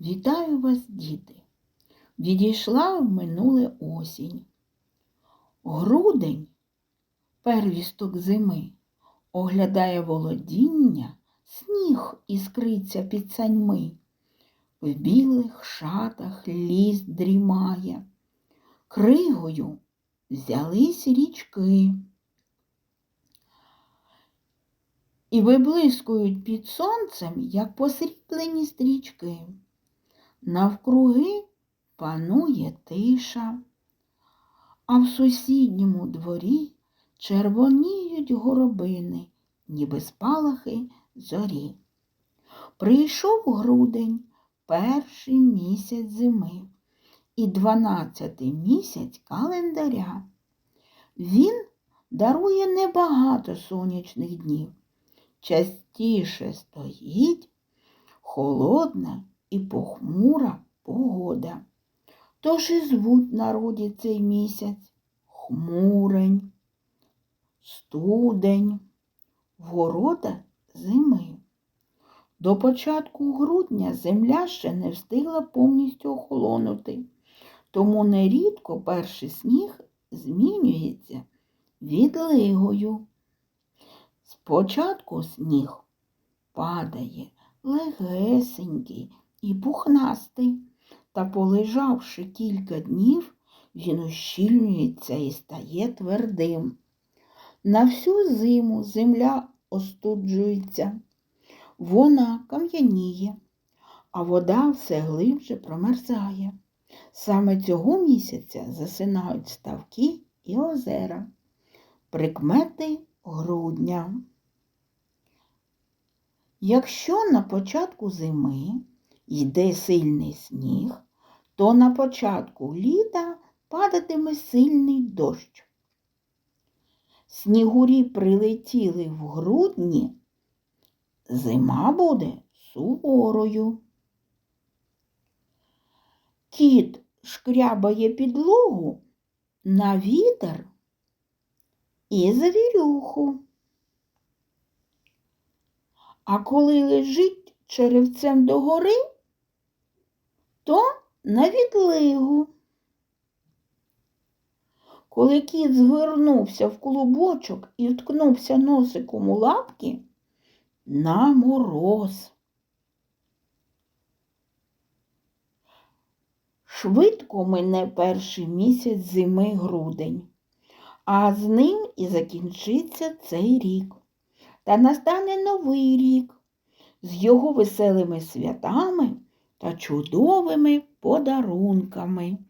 Вітаю вас, діти! Відійшла в минуле осінь. Грудень, первісток зими, оглядає володіння, сніг іскриться під саньми. В білих шатах ліс дрімає, кригою взялись річки. І виблискують під сонцем, як посріблені стрічки. Навкруги панує тиша, а в сусідньому дворі червоніють горобини, ніби спалахи зорі. Прийшов грудень, перший місяць зими і дванадцятий місяць календаря. Він дарує небагато сонячних днів. Частіше стоїть холодна і похмура погода. Тож і звуть народі цей місяць хмурень, студень, вгорода зими. До початку грудня земля ще не встигла повністю охолонути, тому нерідко перший сніг змінюється відлигою. Спочатку сніг падає легесенький і пухнастий, та, полежавши кілька днів, він ущільнюється і стає твердим. На всю зиму земля остуджується, вона кам'яніє, а вода все глибше промерзає. Саме цього місяця засинають ставки і озера, прикмети грудня. Якщо на початку зими йде сильний сніг, то на початку літа падатиме сильний дощ. Снігурі прилетіли в грудні, зима буде суворою. Кіт шкрябає підлогу на вітер і завірюху. А коли лежить черевцем догори, на відлигу. Коли кіт згорнувся в клубочок і вткнувся носиком у лапки, на мороз. Швидко мине перший місяць зими грудень, а з ним і закінчиться цей рік. Та настане новий рік з його веселими святами та чудовими подарунками.